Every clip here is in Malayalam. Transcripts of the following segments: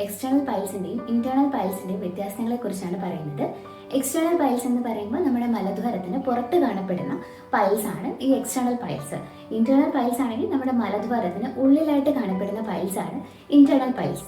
എക്സ്റ്റേണൽ പൈൽസിന്റെയും ഇന്റേണൽ പൈൽസിന്റെയും വ്യത്യാസങ്ങളെ കുറിച്ചാണ് പറയുന്നത്. എക്സ്റ്റേണൽ പൈൽസ് എന്ന് പറയുമ്പോൾ നമ്മുടെ മലദ്വാരത്തിന് പുറത്ത് കാണപ്പെടുന്ന പൈൽസ് ആണ് ഈ എക്സ്റ്റേണൽ പൈൽസ് ഇന്റേണൽ പൈൽസ് ആണെങ്കിൽ നമ്മുടെ മലദ്വാരത്തിന് ഉള്ളിലായിട്ട് കാണപ്പെടുന്ന പൈൽസ് ആണ് ഇന്റേണൽ പൈൽസ്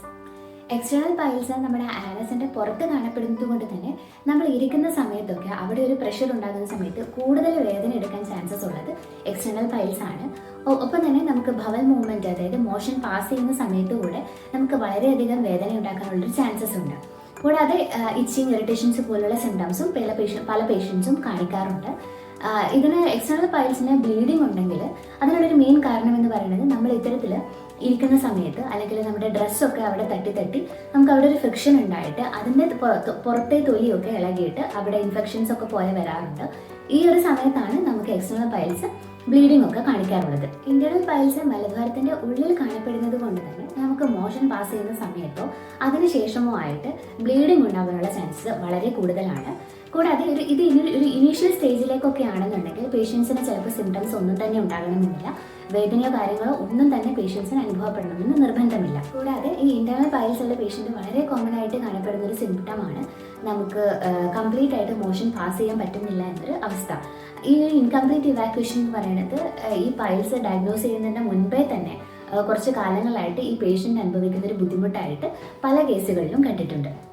എക്സ്റ്റേണൽ പൈൽസ് നമ്മുടെ ആനസിന്റെ പുറത്ത് കാണപ്പെടുന്നത് കൊണ്ട് തന്നെ നമ്മൾ ഇരിക്കുന്ന സമയത്തൊക്കെ അവിടെ ഒരു പ്രഷർ ഉണ്ടാകുന്ന സമയത്ത് കൂടുതൽ വേദന എടുക്കാൻ ചാൻസസ് ഉള്ളത് എക്സ്റ്റേണൽ പൈൽസ് ആണ്. ഒപ്പം തന്നെ നമുക്ക് ഭവൽ മൂവ്മെന്റ് അതായത് മോഷൻ പാസ് ചെയ്യുന്ന സമയത്ത് കൂടെ നമുക്ക് വളരെയധികം വേദന ഉണ്ടാക്കാനുള്ളൊരു ചാൻസസ് ഉണ്ട്. കൂടാതെ ഇച്ചിങ് ഇറിറ്റേഷൻസ് പോലുള്ള സിംറ്റംസും പല പല പേഷ്യൻസും കാണിക്കാറുണ്ട്. ഇതിന് എക്സ്റ്റേണൽ പൈൽസിന് ബ്ലീഡിംഗ് ഉണ്ടെങ്കിൽ അതിനുള്ളൊരു മെയിൻ കാരണം എന്ന് പറയുന്നത് നമ്മൾ ഇത്തരത്തിൽ ഇരിക്കുന്ന സമയത്ത് അല്ലെങ്കിൽ നമ്മുടെ ഡ്രസ്സൊക്കെ അവിടെ തട്ടി തട്ടി നമുക്ക് അവിടെ ഒരു ഫ്രിക്ഷൻ ഉണ്ടായിട്ട് അതിന്റെ പുറത്തെ തൊലിയൊക്കെ ഇളകിയിട്ട് അവിടെ ഇൻഫെക്ഷൻസ് ഒക്കെ പോലെ വരാറുണ്ട്. ഈ ഒരു സമയത്താണ് നമുക്ക് എക്സ്റ്റേണൽ പൈൽസ് ബ്ലീഡിംഗ് ഒക്കെ കാണിക്കാറുള്ളത്. ഇന്റേണൽ പൈൽസ് മലദ്വാരത്തിന്റെ ഉള്ളിൽ കാണപ്പെടുന്നത് കൊണ്ട് തന്നെ നമുക്ക് മോഷൻ പാസ് ചെയ്യുന്ന സമയത്തോ അതിനുശേഷമോ ആയിട്ട് ബ്ലീഡിംഗ് ഉണ്ടാകാനുള്ള ചാൻസസ് വളരെ കൂടുതലാണ്. കൂടാതെ ഒരു ഇത് ഇനി ഒരു ഇനീഷ്യൽ സ്റ്റേജിലേക്കൊക്കെ ആണെന്നുണ്ടെങ്കിൽ പേഷ്യൻസിന് ചിലപ്പോൾ സിംറ്റംസ് ഒന്നും തന്നെ ഉണ്ടാകണമെന്നില്ല. വേദനയോ കാര്യങ്ങളോ ഒന്നും തന്നെ പേഷ്യൻസിന് അനുഭവപ്പെടണമെന്ന് നിർബന്ധമില്ല. കൂടാതെ ഈ ഇന്റേണൽ പൈൽസ് ഉള്ള പേഷ്യന്റ് വളരെ കോമൺ ആയിട്ട് കാണപ്പെടുന്ന ഒരു സിംറ്റമാണ് നമുക്ക് കംപ്ലീറ്റ് ആയിട്ട് മോഷൻ പാസ് ചെയ്യാൻ പറ്റുന്നില്ല എന്നൊരു അവസ്ഥ. ഈ ഇൻകംപ്ലീറ്റ് ഇവാക്വേഷൻ എന്ന് പറയുന്നത് ഈ പൈൽസ് ഡയഗ്നോസ് ചെയ്യുന്നതിന് മുൻപേ തന്നെ കുറച്ച് കാലങ്ങളായിട്ട് ഈ പേഷ്യന്റ് അനുഭവിക്കുന്ന ഒരു ബുദ്ധിമുട്ടായിട്ട് പല കേസുകളിലും കണ്ടിട്ടുണ്ട്.